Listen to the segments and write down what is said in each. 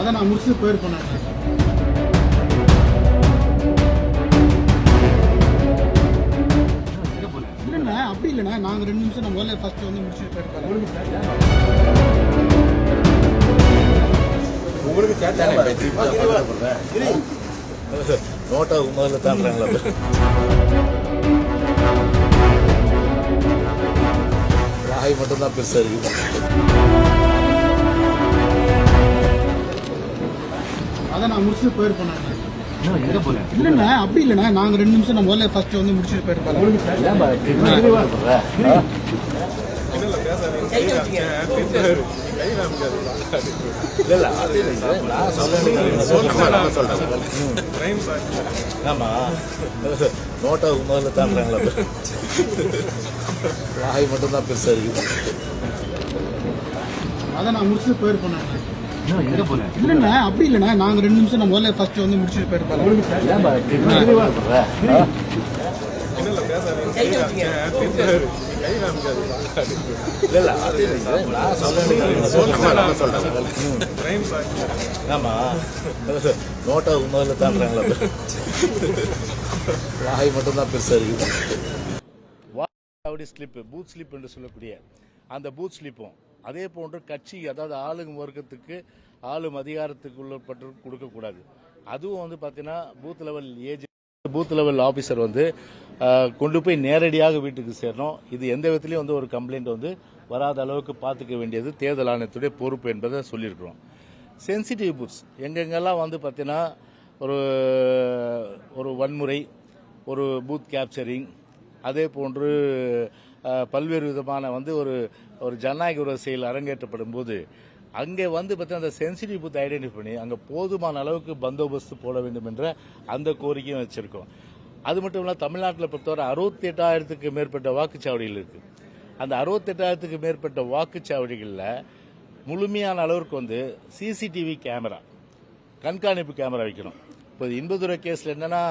அதை நான் முடிச்சு போயிருப்பேன் இல்லைண்ணே அப்படி இல்லைண்ணே. நாங்கள் ரெண்டு நிமிஷம் நான் முதல்ல ஃபர்ஸ்ட் வந்து முடிச்சுட்டு போயிருப்பேன் உங்களுக்கு நோட்டா முதல்ல தாண்டாங்களா வாய் மட்டும்தான் பெருசா இருக்கு. நான் முடிச்சுட்டு போயிருப்பேன் நான் இல்லைண்ணே அப்படி இல்லைண்ணே. நாங்கள் ரெண்டு நிமிஷம் நான் முதல்ல ஃபர்ஸ்ட் வந்து முடிச்சுட்டு போயிருப்பேன் இல்ல இல்ல அது இல்ல. நான் சொல்றேன் சொல்றேன். ஆமா நோட்டா முதல்ல தாண்டாங்களா வாய் மட்டும்தான் பெருசா இருக்கு. அதை நான் முடிச்சுட்டு போயிருப்பேன் இல்லைண்ணே அப்படி இல்லைண்ணே. நாங்கள் ரெண்டு நிமிஷம் நான் முதல்ல ஃபர்ஸ்ட் வந்து முடிச்சுட்டு ஆமா நோட்டா முதல்ல தாண்டாங்களா வாய் மட்டும்தான் பெருசா இருக்கு ஸ்லிப்பு பூத் ஸ்லிப் என்று சொல்லக்கூடிய அந்த பூத் ஸ்லிப்பும் அதே போன்று கட்சி அதாவது ஆளும் வர்க்கத்துக்கு ஆளும் அதிகாரத்துக்கு உள்ளப்பட்டு கொடுக்கக்கூடாது. அதுவும் வந்து பார்த்தீங்கன்னா பூத் லெவல் ஏஜ் பூத் லெவல் ஆஃபீஸர் வந்து கொண்டு போய் நேரடியாக வீட்டுக்கு சேரணும். இது எந்த விதத்திலையும் வந்து ஒரு கம்ப்ளைண்ட் வந்து வராத அளவுக்கு பார்த்துக்க வேண்டியது. தேர்தல் ஆணையத்துடைய பொறுப்பு என்பதை சொல்லியிருக்கிறோம். சென்சிட்டிவ் பூத்ஸ் எங்கெங்கெல்லாம் வந்து பார்த்தீங்கன்னா ஒரு ஒரு வன்முறை ஒரு பூத் கேப்சரிங் அதே போன்று பல்வேறு விதமான வந்து ஒரு ஒரு ஜனநாயக உறவு செயல் அரங்கேற்றப்படும் போது அங்கே வந்து பார்த்தீங்கன்னா அந்த சென்சிட்டிவ் பூத் ஐடென்டிஃபை பண்ணி அங்கே போதுமான அளவுக்கு பந்தோபஸ்து போட வேண்டும் என்ற அந்த கோரிக்கையும் வச்சிருக்கோம். அது மட்டும் இல்லாமல் தமிழ்நாட்டில் பொறுத்தவரை அறுபத்தி எட்டாயிரத்துக்கு மேற்பட்ட வாக்குச்சாவடிகள் இருக்கு. அந்த அறுபத்தெட்டாயிரத்துக்கு மேற்பட்ட வாக்குச்சாவடிகளில் முழுமையான அளவிற்கு வந்து சிசிடிவி கேமரா கண்காணிப்பு கேமரா வைக்கணும். இப்போ இன்பதுரை கேஸில் என்னன்னா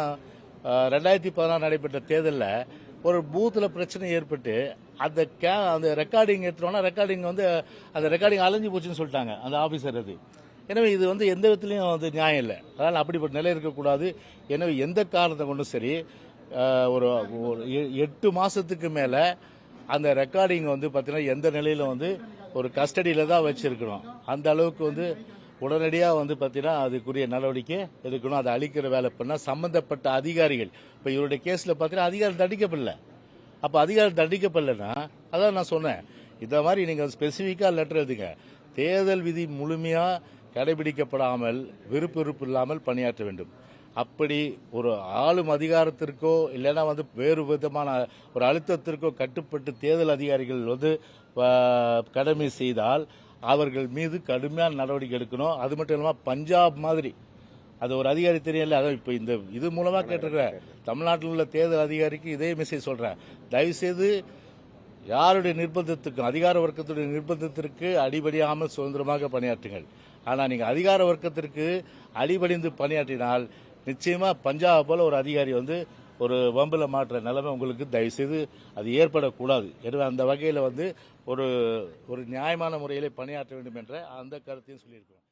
ரெண்டாயிரத்தி பதினாறு நடைபெற்ற தேர்தலில் ஒரு பூத்தில் பிரச்சனை ஏற்பட்டு அந்த கே அந்த ரெக்கார்டிங் எடுத்துட்டோம்னா ரெக்கார்டிங் வந்து அந்த ரெக்கார்டிங் அலைஞ்சு போச்சுன்னு சொல்லிட்டாங்க அந்த ஆஃபீஸர் அது. எனவே இது வந்து எந்த விதத்துலையும் வந்து நியாயம் இல்லை. அதனால் அப்படிப்பட்ட நிலை இருக்கக்கூடாது. எனவே எந்த காரணத்தை கொண்டும் சரி ஒரு ஒரு எ- எட்டு மாதத்துக்கு மேலே அந்த ரெக்கார்டிங் வந்து பார்த்தீங்கன்னா எந்த நிலையில் வந்து ஒரு கஸ்டடியில் தான் வச்சுருக்கணும் அந்த அளவுக்கு வந்து உடனடியாக வந்து பார்த்தீங்கன்னா அதுக்குரிய நடவடிக்கை எடுக்கணும். அதை அழிக்கிற வேலை பண்ணால் சம்பந்தப்பட்ட அதிகாரிகள். இப்போ இவருடைய கேஸில் பார்த்தீங்கன்னா அதிகாரம் தண்டிக்கப்படல. அப்போ அதிகாரம் தண்டிக்கப்படலைன்னா அதான் நான் சொன்னேன். இந்த மாதிரி நீங்கள் ஸ்பெசிஃபிக்காக லெட்டர் எழுதுங்க. தேர்தல் விதி முழுமையாக கடைபிடிக்கப்படாமல் விருப்பு விருப்பு இல்லாமல் பணியாற்ற வேண்டும். அப்படி ஒரு ஆளும் அதிகாரத்திற்கோ இல்லைன்னா வந்து வேறு விதமான ஒரு அழுத்தத்திற்கோ கட்டுப்பட்டு தேர்தல் அதிகாரிகள் வந்து கடமை செய்தால் அவர்கள் மீது கடுமையான நடவடிக்கை எடுக்கணும். அது மட்டும் இல்லாமல் பஞ்சாப் மாதிரி அது ஒரு அதிகாரி தெரியல அதான் இப்போ இந்த இது மூலமாக கேட்டிருக்கிறேன். தமிழ்நாட்டில் உள்ள தேர்தல் அதிகாரிக்கு இதே மெசேஜ் சொல்கிறேன் தயவுசெய்து யாருடைய நிர்பந்தத்துக்கும் அதிகார வர்க்கத்துடைய நிர்பந்தத்திற்கு அடிபடியாமல் சுதந்திரமாக பணியாற்றுங்கள். ஆனால் நீங்கள் அதிகார வர்க்கத்திற்கு அடிபடிந்து பணியாற்றினால் நிச்சயமாக பஞ்சாப் போல ஒரு அதிகாரி வந்து ஒரு வம்பில் மாற்ற நிலைமை உங்களுக்கு தயவுசெய்து அது ஏற்படக்கூடாது. எனவே அந்த வகையில் வந்து ஒரு ஒரு நியாயமான முறையில் பணியாற்ற வேண்டும் என்ற அந்த கருத்தையும் சொல்லியிருக்கிறோம்.